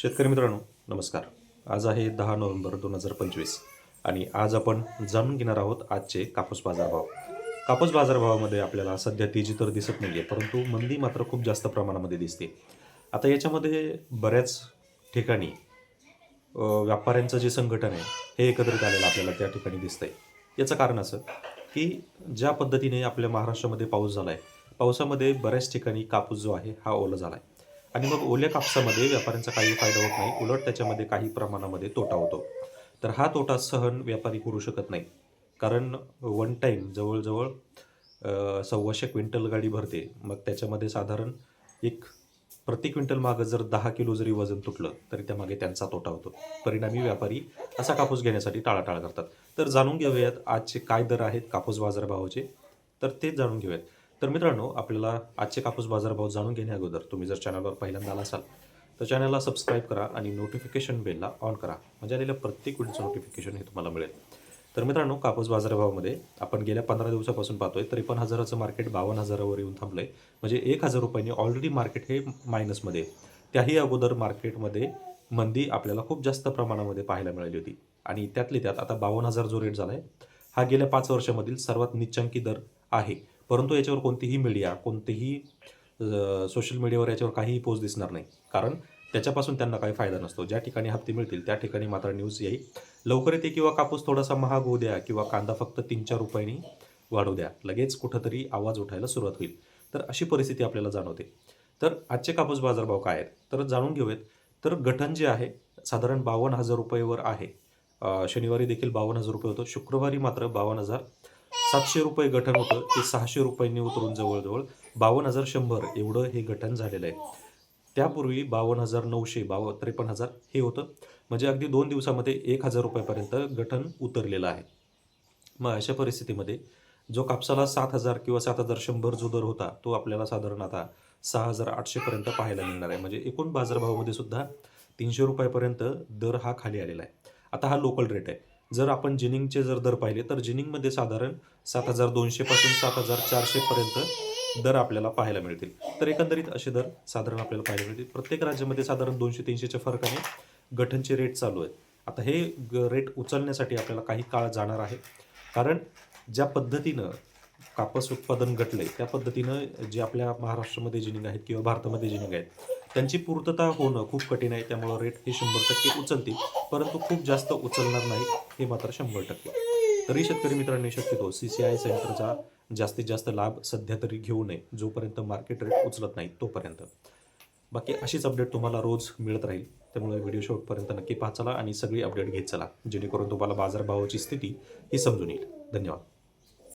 शेतकरी मित्रांनो नमस्कार. आज आहे दहा नोव्हेंबर दोन हजार पंचवीस आणि आज आपण जाणून घेणार आहोत आजचे कापूस बाजारभाव. कापूस बाजारभावामध्ये आपल्याला सध्या तेजी तर दिसत नाही आहे परंतु मंदी मात्र खूप जास्त प्रमाणामध्ये दिसते. आता याच्यामध्ये बऱ्याच ठिकाणी व्यापाऱ्यांचं जे संघटन आहे हे एकत्रित आलेलं आपल्याला त्या ठिकाणी दिसतं आहे याचं कारण असं की ज्या पद्धतीने आपल्या महाराष्ट्रामध्ये पाऊस झाला आहे पावसामध्ये बऱ्याच ठिकाणी कापूस जो आहे हा ओला झाला आहे आणि मग ओल्या कापसामध्ये व्यापाऱ्यांचा काही फायदा होत नाही. उलट त्याच्यामध्ये काही प्रमाणामध्ये तोटा होतो. तर हा तोटा सहन व्यापारी करू शकत नाही. कारण वन टाईम जवळजवळ सव्वाशे क्विंटल गाडी भरते. मग त्याच्यामध्ये साधारण एक प्रति क्विंटल मागं जर दहा किलो जरी वजन तुटलं तरी त्यामागे त्यांचा तोटा होतो. परिणामी व्यापारी असा कापूस घेण्यासाठी टाळाटाळ करतात. तर जाणून घेऊयात आजचे काय दर आहेत कापूस बाजारभावाचे. तर ते जाणून घेऊयात. तर मित्रांनो आपल्याला आजचे कापूस बाजारभाव जाणून घेण्या अगोदर तुम्ही जर चॅनलवर पहिल्यांदा आला असाल तर चॅनलला सबस्क्राईब करा आणि नोटिफिकेशन बेलला ऑन करा. म्हणजे आलेल्या प्रत्येक व्हिडिओचं नोटिफिकेशन हे तुम्हाला मिळेल. तर मित्रांनो कापूस बाजारभावामध्ये आपण गेल्या पंधरा दिवसापासून पाहतोय त्रेपन्न हजाराचं मार्केट बावन्न हजारावर येऊन थांबलंय. म्हणजे एक हजार रुपयांनी ऑलरेडी मार्केट हे मायनसमध्ये त्याही अगोदर मार्केटमध्ये मंदी आपल्याला खूप जास्त प्रमाणामध्ये पाहायला मिळाली होती. आणि त्यातली त्यात आता बावन्न हजार जो रेट झाला आहे हा गेल्या पाच वर्षामधील सर्वात निच्चांकी दर आहे. परंतु याच्यावर कोणतीही मीडिया कोणतीही सोशल मीडियावर याच्यावर काहीही पोस्ट दिसणार नाही. कारण त्याच्यापासून त्यांना काही फायदा नसतो. ज्या ठिकाणी हप्ते मिळतील त्या ठिकाणी मात्र न्यूज येईल. लवकर येते किंवा कापूस थोडासा महाग होऊ द्या किंवा कांदा फक्त तीन चार रुपयांनी वाढू द्या. लगेच कुठंतरी आवाज उठायला सुरुवात होईल. तर अशी परिस्थिती आपल्याला जाणवते. तर आजचे कापूस बाजारभाव काय आहेत? तर जाणून घेऊयात. तर गठण जे आहे साधारण बावन्न हजार रुपयेवर आहे. शनिवारी देखील बावन्न हजार रुपये होतं. शुक्रवारी मात्र बावन्न हजार सातशे रुपये गठण होतं ते सहाशे रुपयांनी उतरून जवळजवळ बावन्न हजार शंभर एवढं हे गठण झालेलं आहे. त्यापूर्वी बावन्न हजार नऊशे बाव त्रेपन्न हजार हे होतं. म्हणजे अगदी दोन दिवसामध्ये एक हजार रुपयापर्यंत गठण उतरलेलं आहे. मग अशा परिस्थितीमध्ये जो कापसाला सात हजार किंवा सात हजार शंभर जो दर होता तो आपल्याला साधारण आता सहा हजार आठशेपर्यंत पाहायला मिळणार आहे. म्हणजे एकूण बाजारभावामध्ये सुद्धा तीनशे रुपयापर्यंत दर हा खाली आलेला आहे. आता हा लोकल रेट आहे. जर आपण जिनिंगचे जर दर पाहिले तर जिनिंगमध्ये साधारण सात हजार दोनशेपासून सात हजार चारशेपर्यंत दर आपल्याला पाहायला मिळतील. तर एकंदरीत असे दर साधारण आपल्याला पाहायला मिळतील. प्रत्येक राज्यामध्ये साधारण दोनशे तीनशेच्या फरकाने गठनचे रेट चालू आहेत. आता हे ग- रेट उचलण्यासाठी आपल्याला काही काळ जाणार आहे. कारण ज्या पद्धतीनं कापूस उत्पादन घटलंय त्या पद्धतीनं जे आपल्या महाराष्ट्रामध्ये जिनिंग आहेत किंवा भारतामध्ये जिनिंग आहेत त्यांची पूर्तता होणं खूप कठीण आहे. त्यामुळं रेट हे शंभर टक्के उचलतील. परंतु खूप जास्त उचलणार नाही हे मात्र शंभर टक्के. तरी शेतकरी मित्रांनी शक्यतो सी सी आय सेंटरचा जास्तीत जास्त लाभ सध्या तरी घेऊ नये. जोपर्यंत मार्केट रेट उचलत नाही तोपर्यंत. बाकी अशीच अपडेट तुम्हाला रोज मिळत राहील. त्यामुळे व्हिडिओ शेवटपर्यंत नक्की पाहा चला आणि सगळी अपडेट घेत चला. जेणेकरून तुम्हाला बाजारभावाची स्थिती ही समजून येईल. धन्यवाद.